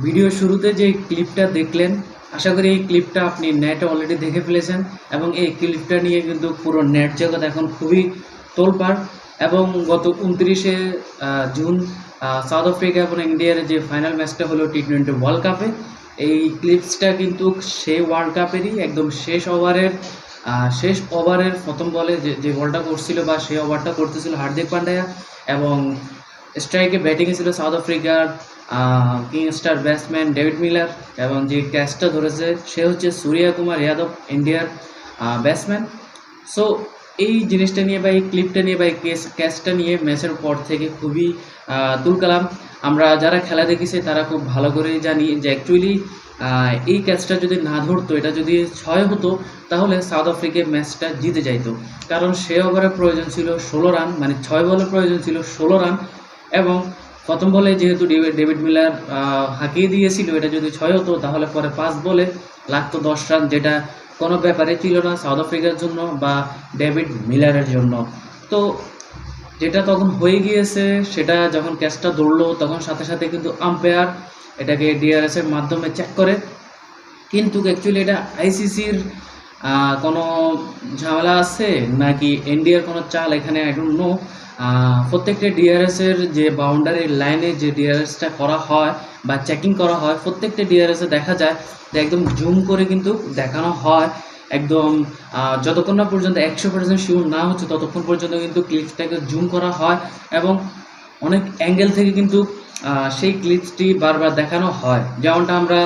Video শুরুতে যে ক্লিপটা দেখলেন, আশা করি এই ক্লিপটা আপনি নেটে অলরেডি দেখে ফেলেছেন এবং এই ক্লিপটা নিয়ে কিন্তু পুরো নেট জগৎ এখন খুবই তোলপাড় এবং গত উনত্রিশে জুন সাউথ আফ্রিকা এবং ইন্ডিয়ার যে ফাইনাল ম্যাচটা হলো টি টোয়েন্টি ওয়ার্ল্ড কাপে এই ক্লিপসটা কিন্তু সেই ওয়ার্ল্ড কাপেরই একদম শেষ ওভারের শেষ ওভারের প্রথম বলে যে বলটা করছিল বা সেই ওভারটা করতেছিল হার্দিক পান্ডিয়া এবং স্ট্রাইকে ব্যাটিংয়ে ছিল সাউথ আফ্রিকার king star batsman David Miller এবং যে ক্যাচটা ধরেছে, সে হচ্ছে সূর্য কুমার যাদব, ইন্ডিয়ার ব্যাটসম্যান। সো এই জিনিসটা নিয়ে বা এই ক্লিপটা নিয়ে বা এই কেস ক্যাচটা নিয়ে ম্যাচের পর থেকে খুবই তুলকালাম আমরা যারা খেলা দেখেছি, তারা খুব ভালো করেই জানি যে অ্যাকচুয়ালি এই ক্যাচটা যদি না ধরতো, এটা যদি ছয় হতো, তাহলে সাউথ আফ্রিকা ম্যাচটা জিতে যাইতো। কারণ সে ওভারের প্রয়োজন ছিল ষোলো রান মানে ছয় বলের প্রয়োজন ছিল ষোলো রান এবং প্রথম বলে যেহেতু ডেভিড মিলার হাঁকিয়ে দিয়েছিল, এটা যদি ছয় হতো, তাহলে পরে পাঁচ বলে লাগতো দশ রান, যেটা কোনো ব্যাপারে ছিল না, সাউথ আফ্রিকার জন্য বা ডেভিড মিলারের জন্য। তো যেটা তখন হয়ে গিয়েছে, সেটা যখন ক্যাচটা দৌড়লো তখন সাথে সাথে কিন্তু আম্পায়ার এটাকে ডিআরএস এর মাধ্যমে চেক করে। কিন্তু অ্যাকচুয়ালি এটা আইসিসির কোনো ঝামেলা আছে? নাকি ইন্ডিয়ার কোনো চাল এখানে আই ডোন্ট নো প্রত্যেকটা ডিআরএস এর যে বাউন্ডারি লাইনে যে ডিআরএসটা করা হয় বা চেকিং করা হয়, প্রত্যেকটা ডিআরএস দেখা যায় যে একদম জুম করে কিন্তু দেখানো হয়। একদম যতক্ষণ না পর্যন্ত একশো পার্সেন্ট শিওর না হচ্ছে, ততক্ষণ পর্যন্ত কিন্তু ক্লিপসটাকে জুম করা হয় এবং অনেক অ্যাঙ্গেল থেকে কিন্তু সেই ক্লিপসটি বারবার দেখানো হয়। যেমনটা আমরা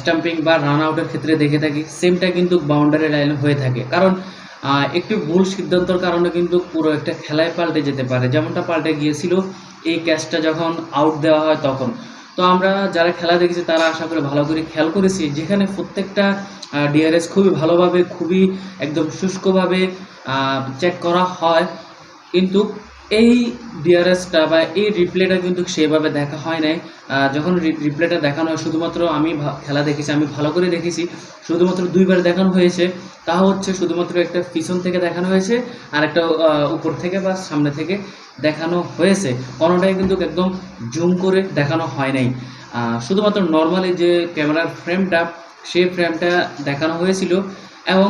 স্টাম্পিং বা রান আউটের ক্ষেত্রে দেখে থাকি সেমটা কিন্তু বাউন্ডারি লাইন হয়ে থাকে। কারণ একটি ভুল সিদ্ধান্তর কারণে কিন্তু পুরো একটা খেলায় পাল্টে যেতে পারে। যেমনটা পাল্টে গিয়েছিল, এই ক্যাচটা যখন আউট দেওয়া হয় তখন। তো আমরা যারা খেলা দেখেছি, তারা আশা করে ভালো করে খেয়াল করেছি, যেখানে প্রত্যেকটা ডিআরএস খুবই ভালোভাবে, খুবই একদম শুষ্কভাবে চেক করা হয়। কিন্তু এই ডিআরএসটা বা এই রিপ্লেটা কিন্তু সেভাবে দেখা হয় নাই। যখন রিপ্লেটা দেখানো হয়, শুধুমাত্র আমি খেলা দেখেছি, আমি ভালো করে দেখেছি, শুধুমাত্র দুইবার দেখানো হয়েছে। তা হচ্ছে শুধুমাত্র একটা পিছন থেকে দেখানো হয়েছে, আর একটা উপর থেকে বা সামনে থেকে দেখানো হয়েছে। কোনোটাই কিন্তু একদম জুম করে দেখানো হয় নাই। শুধুমাত্র নর্মালি যে ক্যামেরার ফ্রেমটা সেই ফ্রেমটা দেখানো হয়েছিল এবং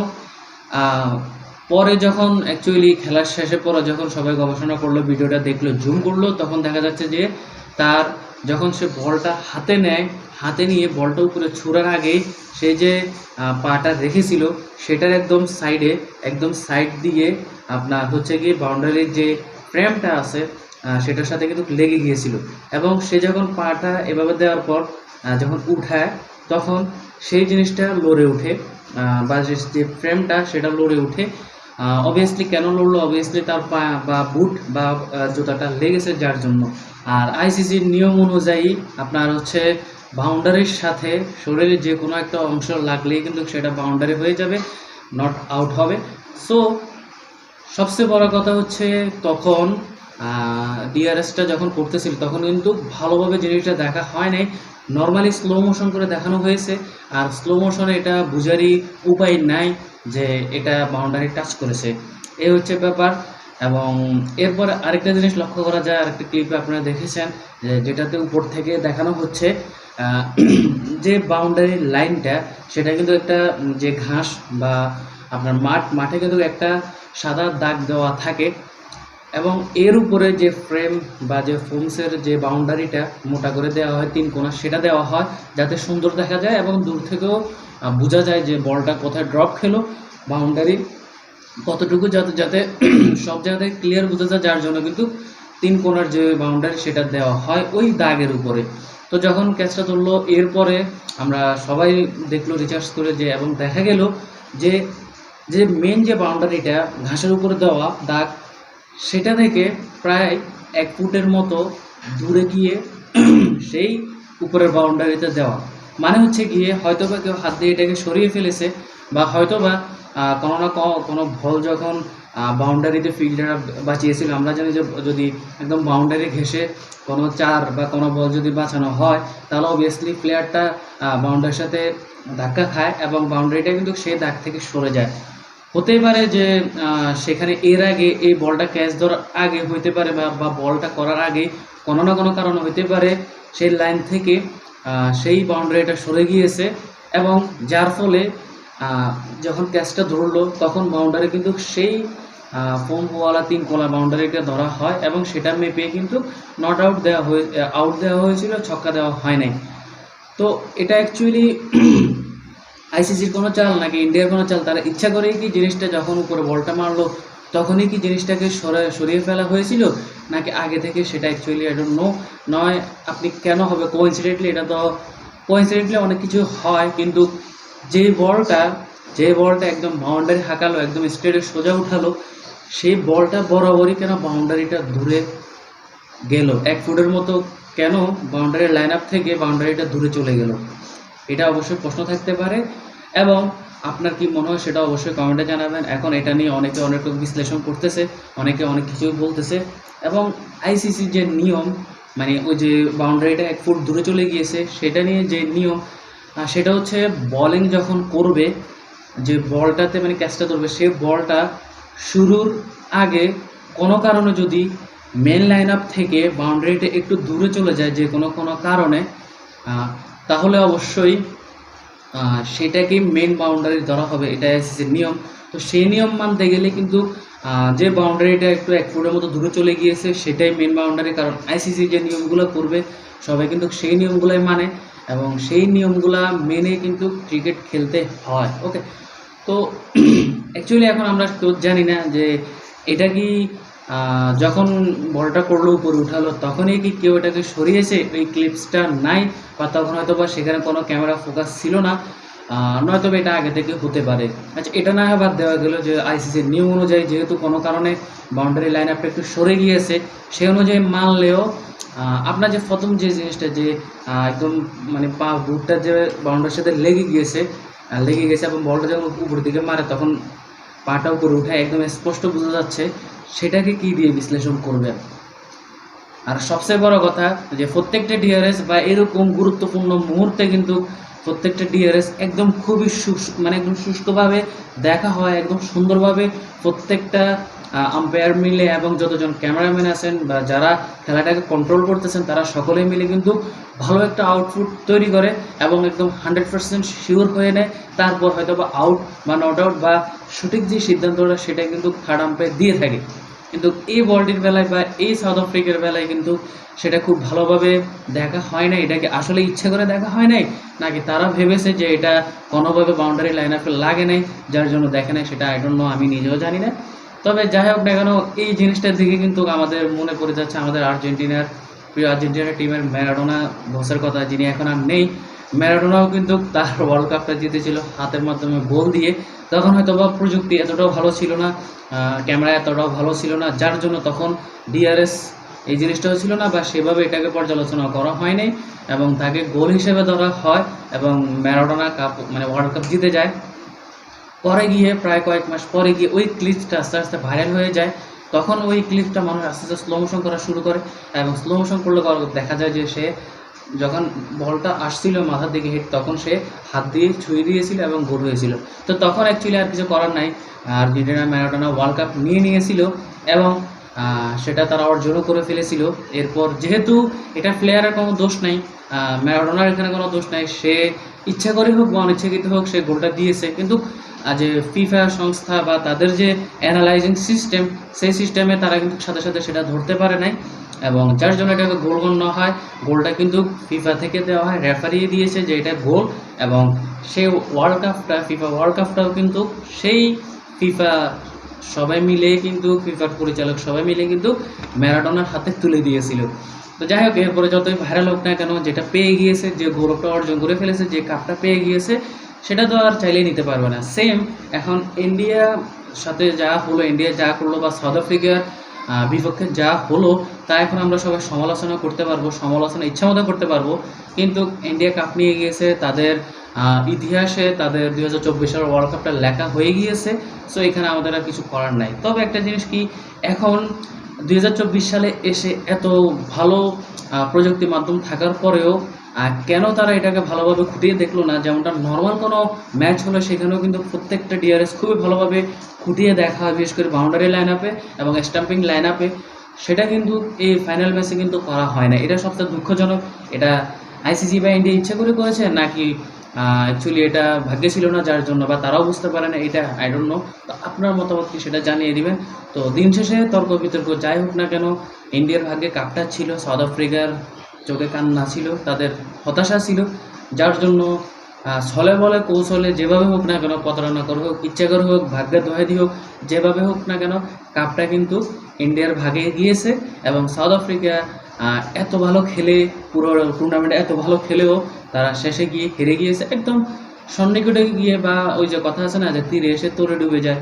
পরে যখন অ্যাকচুয়ালি খেলার শেষে পরে যখন সবাই গবেষণা করল ভিডিওটা দেখল জুম করল তখন দেখা যাচ্ছে যে তার যখন সে বলটা হাতে নেয় হাতে নিয়ে বলটা উপরে ছোড়ার আগেই সে যে পাটা রেখেছিল সেটার একদম সাইডে একদম সাইড দিয়ে আপনার হচ্ছে গিয়ে বাউন্ডারির যে ফ্রেমটা আছে সেটার সাথে কিন্তু লেগে গিয়েছিল। এবং সে যখন পাটা এভাবে দেওয়ার পর যখন উঠায় তখন সেই জিনিসটা লড়ে আহ, বা যে ফ্রেমটা সেটা লড়ে ওঠে। অবভিয়াসলি কেন লড়লো? অবভিয়াসলি তার পা বা বুট বা জুতাটা লেগেছে যার জন্য। আর আইসিসির নিয়ম অনুযায়ী আপনার হচ্ছে বাউন্ডারির সাথে শরীরের যে কোনো একটা অংশ লাগলেই কিন্তু সেটা বাউন্ডারি হয়ে যাবে নট আউট হবে। সো সবচেয়ে বড় কথা হচ্ছে তখন ডিআরএসটা যখন করতেছিল, তখন কিন্তু ভালোভাবে জিনিসটা দেখা হয় নাই। নর্মালি স্লো মোশন করে দেখানো হয়েছে, আর স্লো মোশনে এটা বুঝারই উপায় নাই। যে এটা বাউন্ডারি টাচ করেছে। এই হচ্ছে ব্যাপার। এবং এরপর আরেকটা জিনিস লক্ষ্য করা যায়, আরেকটা ক্লিপে আপনারা দেখেছেন, যে যেটাতে উপর থেকে দেখানো হচ্ছে যে বাউন্ডারি লাইনটা সেটা কিন্তু একটা, যে ঘাস বা আপনার মাঠ, মাঠে কিন্তু একটা সাদা দাগ দেওয়া থাকে। এবং এর উপরে যে ফ্রেম বা যে ফোমসের যে বাউন্ডারিটা মোটা করে দেওয়া হয়, তিন কোণা, সেটা দেওয়া হয় যাতে সুন্দর দেখা যায় এবং দূর থেকেও বোঝা যায় যে বলটা কোথায় ড্রপ খেলো বাউন্ডারি কতটুকু যাতে যাতে সব জায়গায় ক্লিয়ার বোঝা যায়, যার জন্য কিন্তু তিন কোণার যে বাউন্ডারি সেটা দেওয়া হয় ওই দাগের উপরে। তো যখন ক্যাচটা তুললো এরপরে আমরা সবাই দেখল রিচার্জ করে যে, এবং দেখা গেল যে যে মেন যে বাউন্ডারিটা ঘাসের উপরে দেওয়া দাগ সেটা থেকে প্রায় এক ফুটের মতো দূরে গিয়ে সেই উপরের বাউন্ডারিতে দেওয়া। মানে হচ্ছে গিয়ে হয়তো বা কেউ হাত দিয়ে এটাকে সরিয়ে ফেলেছে বা হয়তো বা কোনো না কোনো কোনো বল যখন বাউন্ডারিতে ফিল্ডাররা বাঁচিয়েছিল, আমরা জানি যে যদি একদম বাউন্ডারি ঘেসে কোনো চার বা কোনো বল যদি বাঁচানো হয়, তাহলে অবভিয়াসলি প্লেয়ারটা বাউন্ডারির সাথে ধাক্কা খায় এবং বাউন্ডারিটা কিন্তু সেই দাগ থেকে সরে যায়। হতেই পারে যে সেখানে এর আগে এই বলটা ক্যাচ ধরার আগে হইতে পারে বা বা বলটা করার আগে কোনো না কোনো কারণ হইতে পারে, সেই লাইন থেকে সেই বাউন্ডারিটা সরে গিয়েছে এবং যার ফলে যখন ক্যাচটা ধরলো, তখন বাউন্ডারি কিন্তু সেই ফোমওয়ালা তিন কোলা বাউন্ডারিটা ধরা হয় এবং সেটা মেপে কিন্তু নট আউট দেওয়া হয়ে আউট দেওয়া হয়েছিল, ছক্কা দেওয়া হয় নাই। তো এটা অ্যাকচুয়ালি আইসিসির কোনো চাল নাকি ইন্ডিয়ার কোনো চাল, তারা ইচ্ছা করেই কি জিনিসটা যখন উপরে বলটা মারলো, তখনই কি জিনিসটাকে সরা- সরিয়ে ফেলা হয়েছিল? নাকি আগে থেকে সেটা অ্যাকচুয়ালি আই ডোন্ট নো নয়, আপনি কেন হবে? কোইন্সিডেন্টলি এটা তো কোইন্সিডেন্টলি অনেক কিছু হয়, কিন্তু যে বলটা যে বলটা একদম বাউন্ডারি হাঁকালো, একদম স্ট্রেটে সোজা উঠালো, সেই বলটা বরাবরই কেন বাউন্ডারিটা দূরে গেল? এক ফুটের মতো কেন বাউন্ডারির লাইন আপ থেকে বাউন্ডারিটা দূরে চলে গেল? এটা অবশ্যই প্রশ্ন থাকতে পারে। এবং আপনার কি মনে হয় সেটা অবশ্যই কমেন্টে জানাবেন। এখন এটা নিয়ে অনেকে অনেক বিশ্লেষণ করতেছে, অনেকে অনেক কিছু বলতেছে এবং আইসিসি যে নিয়ম মানে ওই যে বাউন্ডারিটা এক ফুট দূরে চলে গিয়েছে, সেটা নিয়ে যে নিয়ম সেটা হচ্ছে বলিং যখন করবে, যে বলটাতে মানে ক্যাচটা ধরবে, সে বলটা শুরুর আগে কোনো কারণে যদি মেন লাইন আপ থেকে বাউন্ডারিটা একটু দূরে চলে যায় যে কোনো কোনো কারণে তাহলে অবশ্যই আহ, সেটাকে মেন বাউন্ডারি ধরা হবে এটা আইসিসির নিয়ম। তো সেই নিয়ম মানতে গেলে কিন্তু যে বাউন্ডারিটা একটু এক ফুটের মতো দূরে চলে গিয়েছে সেটাই মেন বাউন্ডারি কারণ আইসিসি যে নিয়মগুলো করবে সবাই কিন্তু সেই নিয়মগুলোই মানে এবং সেই নিয়মগুলা মেনে কিন্তু ক্রিকেট খেলতে হয় ওকে তো অ্যাকচুয়ালি এখন আমরা কেউ জানি না যে এটা কি যখন বলটা করল, উপরে উঠালো, তখনই কি কেউ এটাকে সরিয়েছে? ওই ক্লিপসটা নাই, বা তখন হয়তো বা সেখানে কোনো ক্যামেরা ফোকাস ছিল না। নয়তো এটা আগে থেকে হতে পারে। আচ্ছা এটা না বাদ দেওয়া গেল যে আইসিসির নিয়ম অনুযায়ী যেহেতু কোনো কারণে বাউন্ডারি লাইন আপটা একটু সরে গিয়েছে, সেই অনুযায়ী মানলেও আপনার যে প্রথম যে জিনিসটা যে একদম মানে পা বুটটা যে বাউন্ডারির সাথে লেগে গিয়েছে লেগে গেছে এবং বলটা যখন উপর দিকে মারে, তখন পাটা উপরে উঠে একদম স্পষ্ট বোঝা যাচ্ছে সেটাকে কি দিয়ে বিশ্লেষণ করবেন? আর সবচেয়ে বড় কথা যে প্রত্যেকটা ডিআরএস বা এরকম গুরুত্বপূর্ণ মুহূর্তে কিন্তু প্রত্যেকটা ডিআরএস একদম খুবই মানে একদম সুস্থভাবে দেখা হয়, একদম সুন্দরভাবে প্রত্যেকটা আম্পায়ার মিলে এবং যতজন ক্যামেরাম্যান আছেন বা যারা খেলাটাকে কন্ট্রোল করতেছেন, তারা সকলে মিলে কিন্তু ভালো একটা আউটপুট তৈরি করে এবং একদম হান্ড্রেড পার্সেন্ট শিওর হয়ে নেয়। তারপর হয়তো বা আউট বা নট আউট বা সঠিক যে সিদ্ধান্তটা, সেটা কিন্তু থার্ড আম্পায়ার দিয়ে থাকে। কিন্তু এই বলটির বেলায় বা এই সাউথ আফ্রিকার বেলায় কিন্তু সেটা খুব ভালোভাবে দেখা হয় না এটাকে আসলে ইচ্ছা করে দেখা হয় নাই? নাকি তারা ভেবেছে যে এটা কোনোভাবে বাউন্ডারি লাইন আপে লাগে নাই, যার জন্য দেখে নাই, সেটা আই ডোন্ট নো আমি নিজেও জানি না। তবে যাই হোক না কেন, এই জিনিসটার দিকে কিন্তু আমাদের মনে পড়ে যাচ্ছে আমাদের আর্জেন্টিনার, প্রিয় আর্জেন্টিনা টিমের ম্যারাডোনা বসের কথা, যিনি এখন আর নেই। ম্যারাডোনাও কিন্তু তার ওয়ার্ল্ড কাপটা জিতেছিল হাতের মাধ্যমে গোল দিয়ে। তখন হয়তো বা প্রযুক্তি এতটাও ভালো ছিল না ক্যামেরা এতটাও ভালো ছিল না, যার জন্য তখন ডিআরএস এই জিনিসটাও ছিল না বা সেভাবে এটাকে পর্যালোচনা করা হয়নি এবং তাকে গোল হিসেবে ধরা হয় এবং ম্যারাডোনা কাপ মানে ওয়ার্ল্ড কাপ জিতে যায়। পরে গিয়ে প্রায় কয়েক মাস পরে গিয়ে ওই ক্লিপসটা আস্তে আস্তে ভাইরাল হয়ে যায়। তখন ওই ক্লিপটা মানুষ আস্তে আস্তে স্লো মোশন করা শুরু করে এবং স্লো মোশন করলে কর- দেখা যায় যে সে যখন বলটা আসছিল মাথার দিকে হিট তখন সে হাত দিয়ে ছুঁয়ে দিয়েছিল এবং গোল হয়েছিল। তো তখন অ্যাকচুয়ালি আর কিছু করার নাই। আর আর্জেন্টিনা ম্যারাডোনা ওয়ার্ল্ড কাপ নিয়ে নিয়েছিল এবং সেটা তারা অর্জনও করে ফেলেছিল। এরপর যেহেতু এটা প্লেয়ারের কোনো দোষ নাই ম্যারাডোনার এখানে কোনো দোষ নাই। সে ইচ্ছা করে হোক বা অনিচ্ছাকৃত হোক, সে গোলটা দিয়েছে। কিন্তু যে ফিফা সংস্থা বা তাদের যে অ্যানালাইজিং সিস্টেম সেই সিস্টেমে তারা কিন্তু সাথে সাথে সেটা ধরতে পারে নাই। এবং যার জন্য এটাকে গোল গণ্য হয়, গোলটা কিন্তু ফিফা থেকে দেওয়া হয় রেফারি দিয়েছে যে এটা গোল, এবং সেই ওয়ার্ল্ড কাপটা ফিফা ওয়ার্ল্ড কাপটাও কিন্তু সেই ফিফা সবাই মিলে কিন্তু ফিফার পরিচালক সবাই মিলে কিন্তু ম্যারাডোনার হাতে তুলে দিয়েছিল। তো যাই হোক, এরপরে যতই ভাইরাল হোক না কেন, যেটা পেয়ে গিয়েছে, যে গৌরবটা অর্জন করে ফেলেছে, যে কাপটা পেয়ে গিয়েছে সেটা তো আর চাইলেই নিতে পারবে না। সেম এখন ইন্ডিয়া সাথে যা হলো ইন্ডিয়া যা করল বা সাউথ আফ্রিকার বিপক্ষে যা হলো, তা এখন আমরা সবাই সমালোচনা করতে পারব, সমালোচনা ইচ্ছা মতো করতে পারব। কিন্তু ইন্ডিয়া কাপ নিয়ে গিয়েছে, তাদের ইতিহাসে তাদের দুই হাজার চব্বিশ সালের ওয়ার্ল্ড কাপটা লেখা হয়ে গিয়েছে সো এখানে আমাদের আর কিছু করার নাই। তবে একটা জিনিস কি, এখন দুই হাজার চব্বিশ সালে এসে এত ভালো প্রযুক্তি মাধ্যম থাকার পরেও কেন তারা এটাকে ভালোভাবে খুঁটিয়ে দেখল না? যেমনটা নর্মাল কোনো ম্যাচ হলে, সেখানেও কিন্তু প্রত্যেকটা ডিআরএস খুবই ভালোভাবে খুঁটিয়ে দেখা হয় বিশেষ করে বাউন্ডারি লাইন আপে এবং স্টাম্পিং লাইন আপে সেটা কিন্তু এই ফাইনাল ম্যাচে কিন্তু করা হয় না। এটা সবচেয়ে দুঃখজনক। এটা আইসিসি বা ইন্ডিয়া ইচ্ছা করে করেছে, নাকি অ্যাকচুয়ালি এটা ভাগ্যে ছিল না যার জন্য, বা তারাও বুঝতে পারে না, এটা আই ডোন্ট নো তো আপনার মতামত কি সেটা জানিয়ে দিবেন। তো দিন শেষে তর্ক বিতর্ক যাই হোক না কেন ইন্ডিয়ার ভাগ্যে কাপটা ছিল সাউথ আফ্রিকার চোখে কান্না ছিল, তাদের হতাশা ছিল, যার জন্য ছলে বলে কৌশলে যেভাবে হোক না কেন প্রতারণা করে হোক ইচ্ছা করে হোক, ভাগ্যের দোহাই দিয়ে হোক, যেভাবে হোক না কেন কাপটা কিন্তু ইন্ডিয়ার ভাগে গিয়েছে এবং সাউথ আফ্রিকা এত ভালো খেলে, পুরো টুর্নামেন্টে এত ভালো খেলেও তারা শেষে গিয়ে হেরে গিয়েছে। একদম সন্নিকটে গিয়ে বা ওই যে কথা আছে না যে তীরে এসে তোরে ডুবে যায়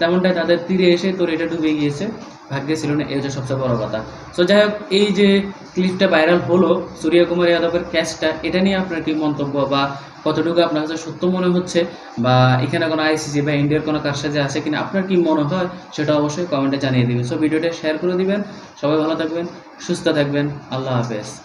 তেমনটাই তাদের তীরে এসে তোরে এটা ডুবে গিয়েছে। ভাগ্যে ছিল না, এই হচ্ছে সবচেয়ে বড় কথা। সো যাই হোক, এই যে ক্লিপটা ভাইরাল হলো সূর্যকুমার যাদবের ক্যাচটা এটা নিয়ে আপনার কি মন্তব্য বা কতটুকু আপনার কাছে সত্য মনে হচ্ছে বা এখানে কোনো আইসিসি বা ইন্ডিয়ার কোনো কারসাজি আছে কিনা, আপনার কি মনে হয় সেটা অবশ্যই কমেন্টে জানিয়ে দেবেন। সো ভিডিওটা শেয়ার করে দিবেন। সবাই ভালো থাকবেন, সুস্থ থাকবেন। আল্লাহ হাফেজ।